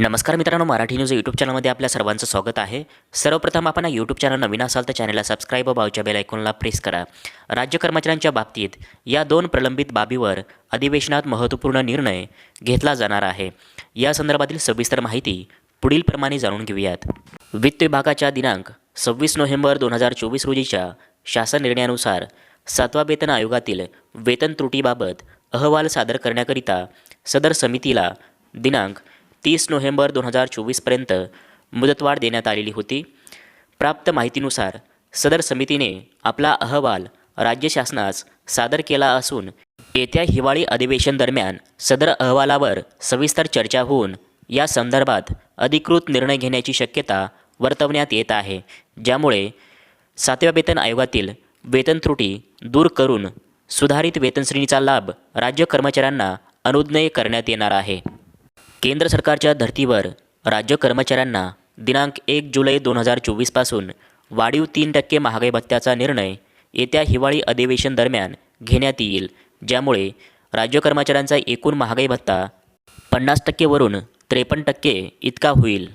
नमस्कार मित्रांनो Marathi news YouTube चॅनलमध्ये आपल्या सर्वांचं स्वागत आहे. सर्वप्रथम आपण यूट्यूब चॅनल नवीन असाल तर चॅनलला सबस्क्राईब व बाजूच्या बेल आयकॉनला प्रेस करा. राज्य कर्मचाऱ्यांच्या बाबतीत या दोन प्रलंबित बाबीवर अधिवेशनात महत्त्वपूर्ण निर्णय घेतला जाणार आहे. या संदर्भातील सविस्तर माहिती पुढीलप्रमाणे जाणून घेऊयात. वित्त विभागाच्या दिनांक सव्वीस नोव्हेंबर दोन हजार चोवीस रोजीच्या शासन निर्णयानुसार सातवा वेतन आयोगातील वेतन त्रुटीबाबत अहवाल सादर करण्याकरिता सदर समितीला दिनांक तीस नोव्हेंबर दोन हजार चोवीसपर्यंत मुदतवाढ देण्यात आलेली होती. प्राप्त माहितीनुसार सदर समितीने आपला अहवाल राज्य शासनास सादर केला असून येत्या हिवाळी अधिवेशन दरम्यान सदर अहवालावर सविस्तर चर्चा होऊन या संदर्भात अधिकृत निर्णय घेण्याची शक्यता वर्तवण्यात येत आहे ज्यामुळे सातव्या वेतन आयोगातील वेतन त्रुटी दूर करून सुधारित वेतनश्रेणीचा लाभ राज्य कर्मचाऱ्यांना अनुज्ञेय करण्यात येणार आहे. केंद्र सरकारच्या धर्तीवर राज्य कर्मचाऱ्यांना दिनांक एक जुलै दोन हजार चोवीसपासून वाढीव तीन टक्के महागाई भत्त्याचा निर्णय येत्या हिवाळी अधिवेशन दरम्यान घेण्यात येईल ज्यामुळे राज्य कर्मचाऱ्यांचा एकूण महागाई भत्ता पन्नास टक्केवरून त्रेपन्न टक्के इतका होईल.